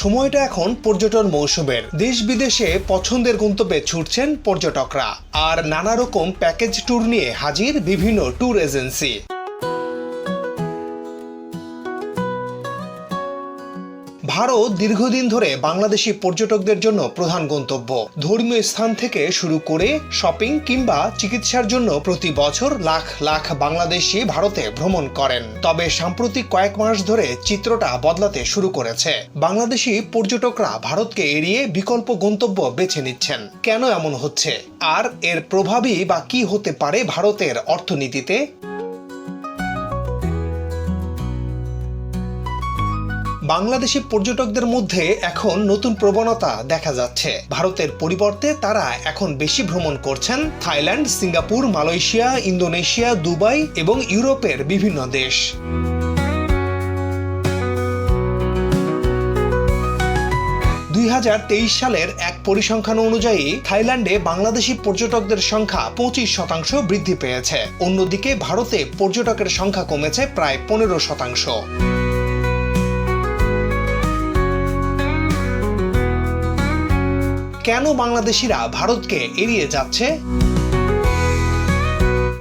সময়টা এখন পর্যটন মৌসুমের। দেশ বিদেশে পছন্দের গন্তব্যে ছুটছেন পর্যটকরা। আর নানা রকম প্যাকেজ ট্যুর নিয়ে হাজির বিভিন্ন ট্যুর এজেন্সি ভারত দীর্ঘদিন ধরে বাংলাদেশি পর্যটকদের জন্য প্রধান গন্তব্য। ধর্মীয় স্থান থেকে শুরু করে শপিং কিংবা চিকিৎসার জন্য প্রতি বছর লাখ লাখ বাংলাদেশি ভারতে ভ্রমণ করেন। তবে সাম্প্রতিক কয়েক মাস ধরে চিত্রটা বদলাতে শুরু করেছে। বাংলাদেশি পর্যটকরা ভারতকে এড়িয়ে বিকল্প গন্তব্য বেছে নিচ্ছেন। কেন এমন হচ্ছে? আর এর প্রভাবই বা কি হতে পারে ভারতের অর্থনীতিতে? বাংলাদেশি পর্যটকদের মধ্যে এখন নতুন প্রবণতা দেখা যাচ্ছে। ভারতের পরিবর্তে তারা এখন বেশি ভ্রমণ করছেন Thailand, Singapore, Malaysia, Indonesia, Dubai এবং ইউরোপের বিভিন্ন দেশ। দুই হাজার তেইশ সালের এক পরিসংখ্যান অনুযায়ী থাইল্যান্ডে বাংলাদেশি পর্যটকদের সংখ্যা পঁচিশ শতাংশ বৃদ্ধি পেয়েছে। অন্যদিকে ভারতে পর্যটকের সংখ্যা কমেছে প্রায় পনেরো শতাংশ। কেন বাংলাদেশিরা ভারতকে এড়িয়ে যাচ্ছে?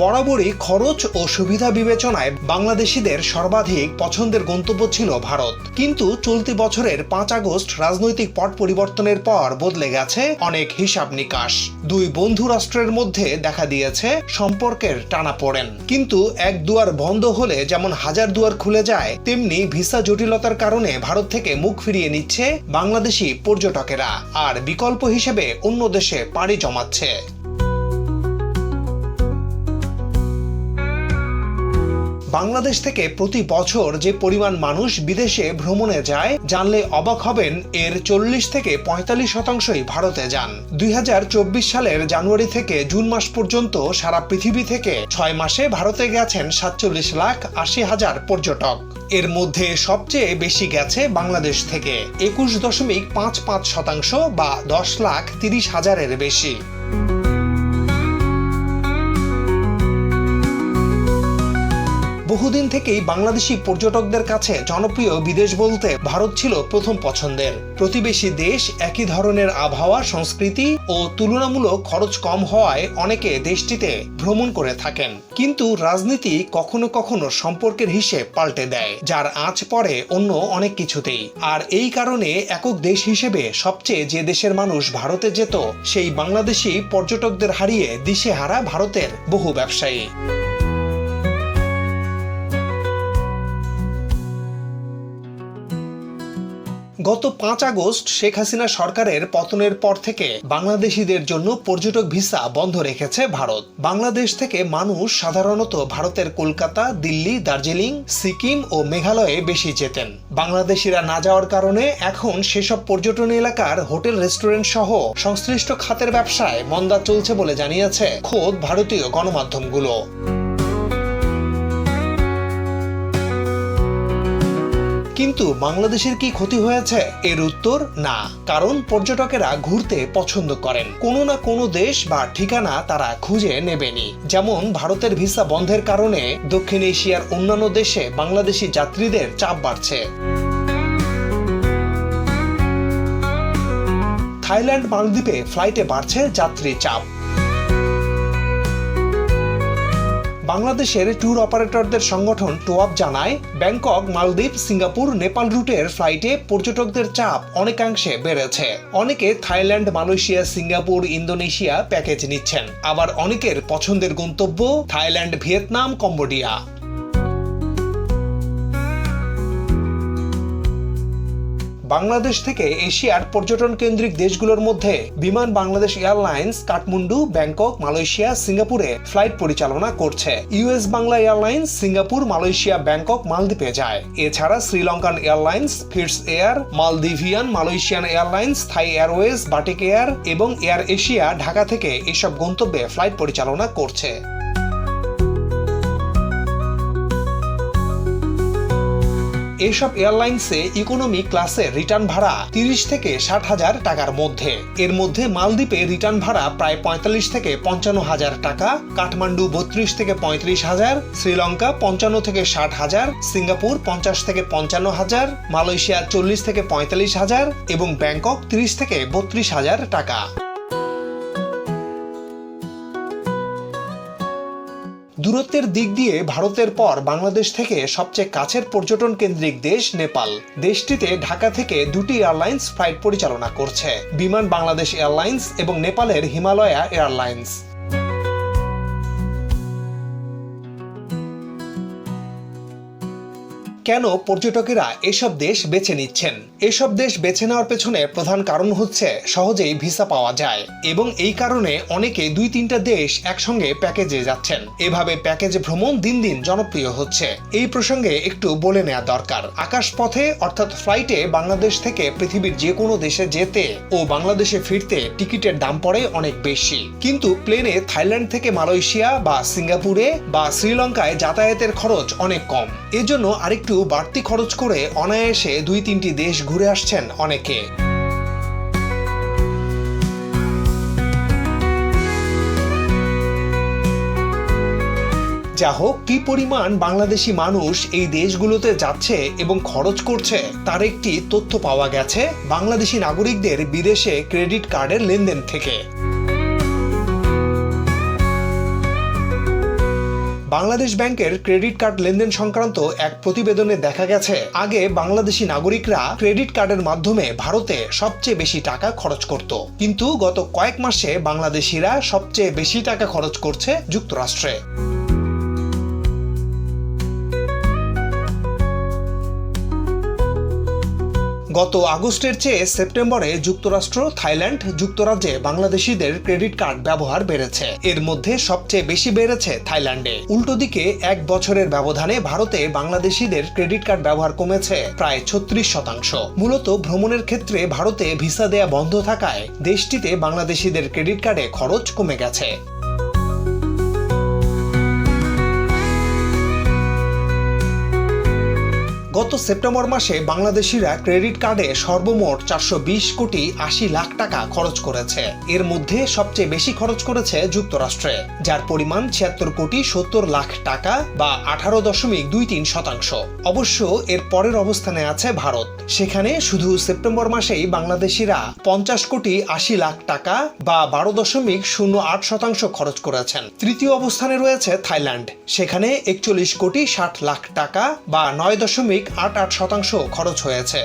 বরাবরই খরচ ও সুবিধা বিবেচনায় বাংলাদেশিদের সর্বাধিক পছন্দের গন্তব্য ছিল ভারত। কিন্তু চলতি বছরের পাঁচ আগস্ট রাজনৈতিক পট পরিবর্তনের পর বদলে গেছে অনেক হিসাব নিকাশ। দুই বন্ধু রাষ্ট্রের মধ্যে দেখা দিয়েছে সম্পর্কের টানাপোড়েন কিন্তু এক দুয়ার বন্ধ হলে যেমন হাজার দুয়ার খুলে যায়, তেমনি ভিসা জটিলতার কারণে ভারত থেকে মুখ ফিরিয়ে নিচ্ছে বাংলাদেশি পর্যটকেরা। আর বিকল্প হিসেবে অন্য দেশে পাড়ি জমাচ্ছে। বাংলাদেশ থেকে প্রতি বছর যে পরিমাণ মানুষ বিদেশে ভ্রমণে যায়, জানলে অবাক হবেন এর চল্লিশ থেকে পঁয়তাল্লিশ শতাংশই ভারতে যান। দুই হাজার চব্বিশ সালের জানুয়ারি থেকে জুন মাস পর্যন্ত সারা পৃথিবী থেকে ছয় মাসে ভারতে গেছেন সাতচল্লিশ লাখ আশি হাজার পর্যটক। এর মধ্যে সবচেয়ে বেশি গেছে বাংলাদেশ থেকে, একুশ দশমিক পাঁচ পাঁচ শতাংশ বা দশ লাখ তিরিশ হাজারের বেশি। বহুদিন থেকেই বাংলাদেশি পর্যটকদের কাছে জনপ্রিয় বিদেশ বলতে ভারত ছিল প্রথম পছন্দের। প্রতিবেশী দেশ একই ধরনের আবহাওয়া, সংস্কৃতি ও তুলনামূলক খরচ কম হওয়ায় অনেকে দেশটিতে ভ্রমণ করে থাকেন। কিন্তু রাজনীতি কখনো কখনো সম্পর্কের হিসেব পাল্টে দেয়, যার আঁচ পড়ে অন্য অনেক কিছুতেই। আর এই কারণে একক দেশ হিসেবে সবচেয়ে যে দেশের মানুষ ভারতে যেত, সেই বাংলাদেশি পর্যটকদের হারিয়ে দিশেহারা ভারতের বহু ব্যবসায়ী। গত পাঁচ আগস্ট শেখ হাসিনা সরকারের পতনের পর থেকে বাংলাদেশিদের জন্য পর্যটক ভিসা বন্ধ রেখেছে ভারত। বাংলাদেশ থেকে মানুষ সাধারণত ভারতের কলকাতা, দিল্লি, দার্জিলিং, সিকিম ও মেঘালয়ে বেশি যেতেন। বাংলাদেশিরা না যাওয়ার কারণে এখন সেসব পর্যটন এলাকার হোটেল, রেস্টুরেন্ট সহ সংশ্লিষ্ট খাতের ব্যবসায় মন্দা চলছে বলে জানিয়েছে খোদ ভারতীয় গণমাধ্যমগুলো। কিন্তু বাংলাদেশের কি ক্ষতি হয়েছে? এর উত্তর, না। কারণ পর্যটকেরা ঘুরতে পছন্দ করেন। কোনো না কোনো দেশ বা ঠিকানা তারা খুঁজে নেবেনি যেমন ভারতের ভিসা বন্ধের কারণে দক্ষিণ এশিয়ার অন্যান্য দেশে বাংলাদেশি যাত্রীদের চাপ বাড়ছে। থাইল্যান্ড, মালদ্বীপে ফ্লাইটে বাড়ছে যাত্রী চাপ। বাংলাদেশের ট্যুর অপারেটরদের সংগঠন টোয়াব জানায়, ব্যাংকক, মালদ্বীপ, সিঙ্গাপুর, নেপাল রুটের ফ্লাইটে পর্যটকদের চাপ অনেকাংশে বেড়েছে। অনেকে Thailand, Malaysia, Singapore, Indonesia package নিচ্ছেন। আবার অনেকের পছন্দের গন্তব্য থাইল্যান্ড, ভিয়েতনাম, কম্বোডিয়া। বাংলাদেশ থেকে এশিয়ার পর্যটন কেন্দ্রিক দেশগুলোর মধ্যে Biman Bangladesh Airlines, Kathmandu, Bangkok, Malaysia, সিঙ্গাপুরে ফ্লাইট পরিচালনা করছে। US Bangla Airlines, Singapore, Malaysia, Bangkok, মালদ্বীপে যায়। এছাড়া SriLankan Airlines, Fits Air Maldivian Malaysian Airlines, Thai Airways, Batik Air এবং এয়ার এশিয়া ঢাকা থেকে এসব গন্তব্যে ফ্লাইট পরিচালনা করছে। এসব এয়ারলাইন্সে ইকোনমি ক্লাসে রিটার্ন ভাড়া তিরিশ থেকে ষাট হাজার টাকার মধ্যে। এর মধ্যে মালদ্বীপে রিটার্ন ভাড়া প্রায় পঁয়তাল্লিশ থেকে পঞ্চান্ন হাজার টাকা, কাঠমান্ডু বত্রিশ থেকে পঁয়ত্রিশ হাজার, শ্রীলঙ্কা পঞ্চান্ন থেকে ষাট হাজার, সিঙ্গাপুর পঞ্চাশ থেকে পঞ্চান্ন হাজার, মালয়েশিয়া চল্লিশ থেকে পঁয়তাল্লিশ হাজার এবং ব্যাংকক তিরিশ থেকে বত্রিশ হাজার টাকা। দূরত্বের দিক দিয়ে ভারতের পর বাংলাদেশ থেকে সবচেয়ে কাছের পর্যটন কেন্দ্রিক দেশ নেপাল। দেশটিতে ঢাকা থেকে দুটি এয়ারলাইন্স ফ্লাইট পরিচালনা করছে। বিমান বাংলাদেশ এয়ারলাইন্স এবং নেপালের হিমালয়া এয়ারলাইন্স। কেন পর্যটকেরা এসব দেশ বেছে নিচ্ছেন? এসব দেশ বেছে নেওয়ার পেছনে প্রধান কারণ হচ্ছে সহজেই ভিসা পাওয়া যায় এবং এই কারণে অনেকে দুই তিনটা দেশ একসঙ্গে প্যাকেজে যাচ্ছেন। এভাবে প্যাকেজ ভ্রমণ দিন দিন জনপ্রিয় হচ্ছে। এই প্রসঙ্গে একটু বলে নেওয়া দরকার। আকাশপথে অর্থাৎ ফ্লাইটে বাংলাদেশ থেকে পৃথিবীর যে কোনো দেশে যেতে ও বাংলাদেশে ফিরতে টিকিটের দাম পড়ে অনেক বেশি। কিন্তু প্লেনে থাইল্যান্ড থেকে মালয়েশিয়া বা সিঙ্গাপুরে বা শ্রীলঙ্কায় যাতায়াতের খরচ অনেক কম। এজন্য আরেকটু বাড়তি খরচ করে অনায়াসে দুই তিনটি দেশ ঘুরে আসছেন অনেকে। যা হোক, কি পরিমাণ বাংলাদেশি মানুষ এই দেশগুলোতে যাচ্ছে এবং খরচ করছে, তার একটি তথ্য পাওয়া গেছে বাংলাদেশি নাগরিকদের বিদেশে ক্রেডিট কার্ডের লেনদেন থেকে। বাংলাদেশ ব্যাংকের ক্রেডিট কার্ড লেনদেন সংক্রান্ত এক প্রতিবেদনে দেখা গেছে, আগে বাংলাদেশি নাগরিকরা ক্রেডিট কার্ডের মাধ্যমে ভারতে সবচেয়ে বেশি টাকা খরচ করত। কিন্তু গত কয়েক মাসে বাংলাদেশিরা সবচেয়ে বেশি টাকা খরচ করছে যুক্তরাষ্ট্রে। গত আগস্টের চেয়ে সেপ্টেম্বরে যুক্তরাষ্ট্র, থাইল্যান্ড, যুক্তরাজ্যে বাংলাদেশিদের ক্রেডিট কার্ড ব্যবহার বেড়েছে। এর মধ্যে সবচেয়ে বেশি বেড়েছে থাইল্যান্ডে। উল্টো দিকে, এক বছরের ব্যবধানে ভারতে বাংলাদেশিদের ক্রেডিট কার্ড ব্যবহার কমেছে প্রায় ছত্রিশ শতাংশ। মূলত ভ্রমণের ক্ষেত্রে ভারতে ভিসা দেয়া বন্ধ থাকায় দেশটিতে বাংলাদেশিদের ক্রেডিট কার্ডে খরচ কমে গেছে। গত সেপ্টেম্বর মাসে বাংলাদেশিরা ক্রেডিট কার্ডে সর্বমোট চারশো বিশ কোটি আশি লাখ টাকা খরচ করেছে। এর মধ্যে সবচেয়ে বেশি খরচ করেছে যুক্তরাষ্ট্রে, যার পরিমাণ ছিয়াত্তর কোটি সত্তর লাখ টাকা বা আঠারো দশমিক দুই তিন শতাংশ। অবশ্য এর পরের অবস্থানে আছে ভারত। সেখানে শুধু সেপ্টেম্বর মাসেই বাংলাদেশিরা পঞ্চাশ কোটি আশি লাখ টাকা বা বারো দশমিক শূন্য আট শতাংশ খরচ করেছেন। তৃতীয় অবস্থানে রয়েছে থাইল্যান্ড। সেখানে একচল্লিশ কোটি ষাট লাখ টাকা বা নয় দশমিক আট আট শতাংশ খরচ হয়েছে।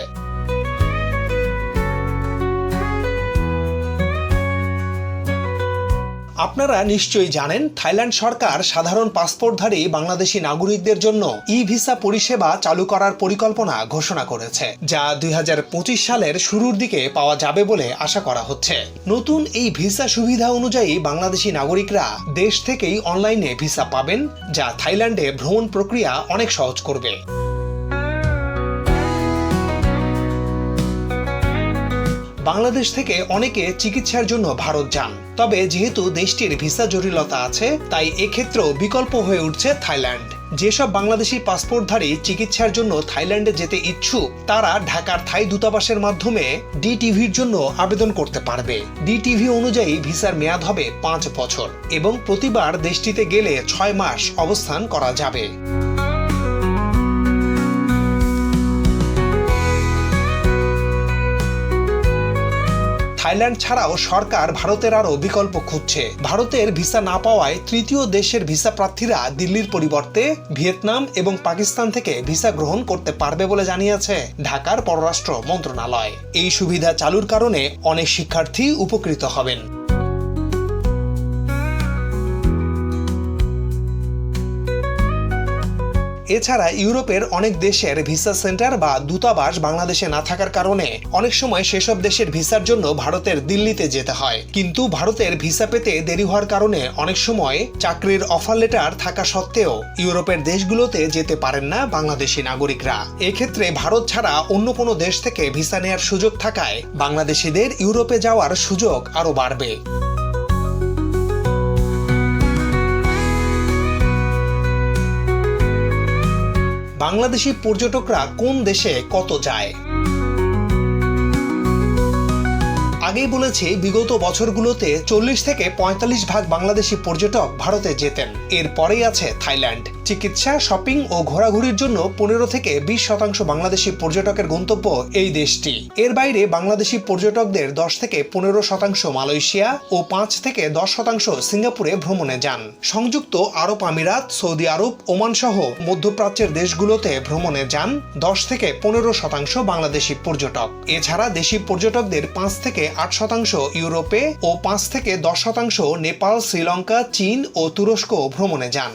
আপনারা নিশ্চয়ই জানেন, থাইল্যান্ড সরকার সাধারণ পাসপোর্টধারী বাংলাদেশি নাগরিকদের জন্য ই ভিসা পরিষেবা চালু করার পরিকল্পনা ঘোষণা করেছে, যা দুই হাজার পঁচিশ সালের শুরুর দিকে পাওয়া যাবে বলে আশা করা হচ্ছে। নতুন এই ভিসা সুবিধা অনুযায়ী বাংলাদেশি নাগরিকরা দেশ থেকেই অনলাইনে ভিসা পাবেন, যা থাইল্যান্ডে ভ্রমণ প্রক্রিয়া অনেক সহজ করবে। বাংলাদেশ থেকে অনেকে চিকিৎসার জন্য ভারত যান। তবে যেহেতু দেশটির ভিসা জটিলতা আছে, তাই এক্ষেত্রেও বিকল্প হয়ে উঠছে থাইল্যান্ড। যেসব বাংলাদেশি পাসপোর্টধারী চিকিৎসার জন্য থাইল্যান্ডে যেতে ইচ্ছুক, তারা ঢাকার থাই দূতাবাসের মাধ্যমে ডিটিভির জন্য আবেদন করতে পারবে। ডিটিভি অনুযায়ী ভিসার মেয়াদ হবে পাঁচ বছর এবং প্রতিবার দেশটিতে গেলে ছয় মাস অবস্থান করা যাবে। থাইল্যান্ড ছাড়াও সরকার ভারতের আরও বিকল্প খুঁজছে। ভারতের ভিসা না পাওয়ায় তৃতীয় দেশের ভিসা প্রার্থীরা দিল্লির পরিবর্তে ভিয়েতনাম এবং পাকিস্তান থেকে ভিসা গ্রহণ করতে পারবে বলে জানিয়েছে ঢাকার পররাষ্ট্র মন্ত্রণালয়। এই সুবিধা চালুর কারণে অনেক শিক্ষার্থী উপকৃত হবেন। এছাড়া ইউরোপের অনেক দেশের ভিসা সেন্টার বা দূতাবাস বাংলাদেশে না থাকার কারণে অনেক সময় সেসব দেশের ভিসার জন্য ভারতের দিল্লিতে যেতে হয়। কিন্তু ভারতের ভিসা পেতে দেরি হওয়ার কারণে অনেক সময় চাকরির অফার লেটার থাকা সত্ত্বেও ইউরোপের দেশগুলোতে যেতে পারেন না বাংলাদেশি নাগরিকরা। এক্ষেত্রে ভারত ছাড়া অন্য কোনো দেশ থেকে ভিসা নেয়ার সুযোগ থাকায় বাংলাদেশিদের ইউরোপে যাওয়ার সুযোগ আরও বাড়বে। বাংলাদেশি পর্যটকরা কোন দেশে কত যায়? আগেই বলেছি, বিগত বছরগুলোতে চল্লিশ থেকে পঁয়তাল্লিশ ভাগ বাংলাদেশি পর্যটক ভারতে যেতেন। এরপরেই আছে থাইল্যান্ড। চিকিৎসা, শপিং ও ঘোরাঘুরির জন্য পনেরো থেকে বিশ শতাংশ বাংলাদেশি পর্যটকের গন্তব্য এই দেশটি। এর বাইরে বাংলাদেশি পর্যটকদের দশ থেকে পনেরো শতাংশ মালয়েশিয়া ও পাঁচ থেকে দশ শতাংশ সিঙ্গাপুরে ভ্রমণে যান। সংযুক্ত আরব আমিরাত, সৌদি আরব, ওমান সহ মধ্যপ্রাচ্যের দেশগুলোতে ভ্রমণে যান দশ থেকে পনেরো শতাংশ বাংলাদেশি পর্যটক। এছাড়া দেশি পর্যটকদের পাঁচ থেকে আট শতাংশ ইউরোপে ও পাঁচ থেকে দশ শতাংশ নেপাল, শ্রীলঙ্কা, চীন ও তুরস্ক ভ্রমণে যান।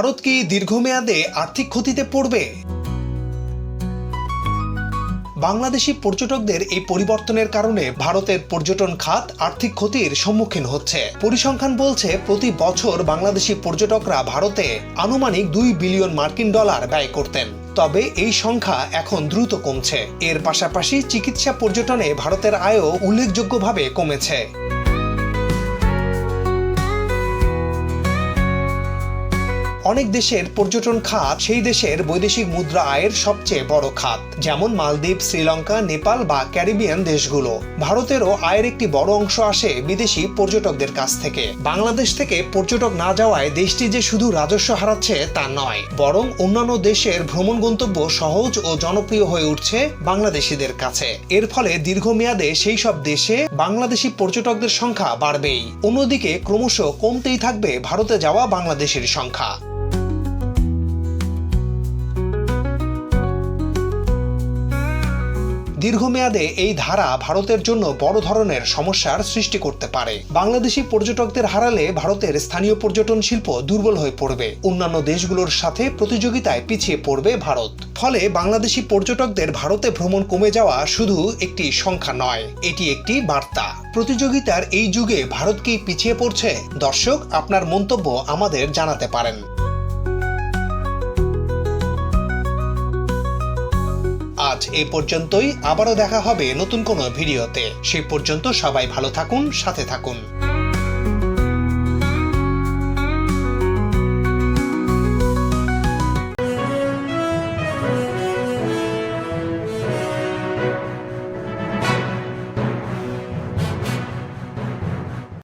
ভারত কি দীর্ঘমেয়াদে আর্থিক ক্ষতিতে পড়বে? বাংলাদেশি পর্যটকদের এই পরিবর্তনের কারণে ভারতের পর্যটন খাত আর্থিক ক্ষতির সম্মুখীন হচ্ছে। পরিসংখ্যান বলছে, প্রতি বছর বাংলাদেশি পর্যটকরা ভারতে আনুমানিক দুই বিলিয়ন মার্কিন ডলার ব্যয় করতেন। তবে এই সংখ্যা এখন দ্রুত কমছে। এর পাশাপাশি চিকিৎসা পর্যটনে ভারতের আয়ও উল্লেখযোগ্যভাবে কমেছে। অনেক দেশের পর্যটন খাত, সেই দেশের বৈদেশিক মুদ্রা আয়ের সবচেয়ে বড় খাত, যেমন মালদ্বীপ, শ্রীলঙ্কা, নেপাল বা ক্যারিবিয়ান দেশগুলো। ভারতেরও আয়ের একটি বড় অংশ আসে বিদেশি পর্যটকদের কাছ থেকে। বাংলাদেশ থেকে পর্যটক না যাওয়ায় দেশটি যে শুধু রাজস্ব হারাচ্ছে তা নয়, বরং অন্যান্য দেশের ভ্রমণ গন্তব্য সহজ ও জনপ্রিয় হয়ে উঠছে বাংলাদেশিদের কাছে। এর ফলে দীর্ঘমেয়াদে সেই সব দেশে বাংলাদেশি পর্যটকদের সংখ্যা বাড়বেই। অন্যদিকে ক্রমশ কমতেই থাকবে ভারতে যাওয়া বাংলাদেশের সংখ্যা। দীর্ঘমেয়াদে এই ধারা ভারতের জন্য বড় ধরনের সমস্যার সৃষ্টি করতে পারে। বাংলাদেশি পর্যটকদের হারালে ভারতের স্থানীয় পর্যটন শিল্প দুর্বল হয়ে পড়বে। অন্যান্য দেশগুলোর সাথে প্রতিযোগিতায় পিছিয়ে পড়বে ভারত। ফলে বাংলাদেশি পর্যটকদের ভারতে ভ্রমণ কমে যাওয়া শুধু একটি সংখ্যা নয়, এটি একটি বার্তা। প্রতিযোগিতার এই যুগে ভারত কি পিছিয়ে পড়ছে? দর্শক, আপনার মন্তব্য আমাদের জানাতে পারেন। আজ এ পর্যন্তই। আবারও দেখা হবে নতুন কোনো ভিডিওতে। সে পর্যন্ত সবাই ভালো থাকুন, সাথে থাকুন।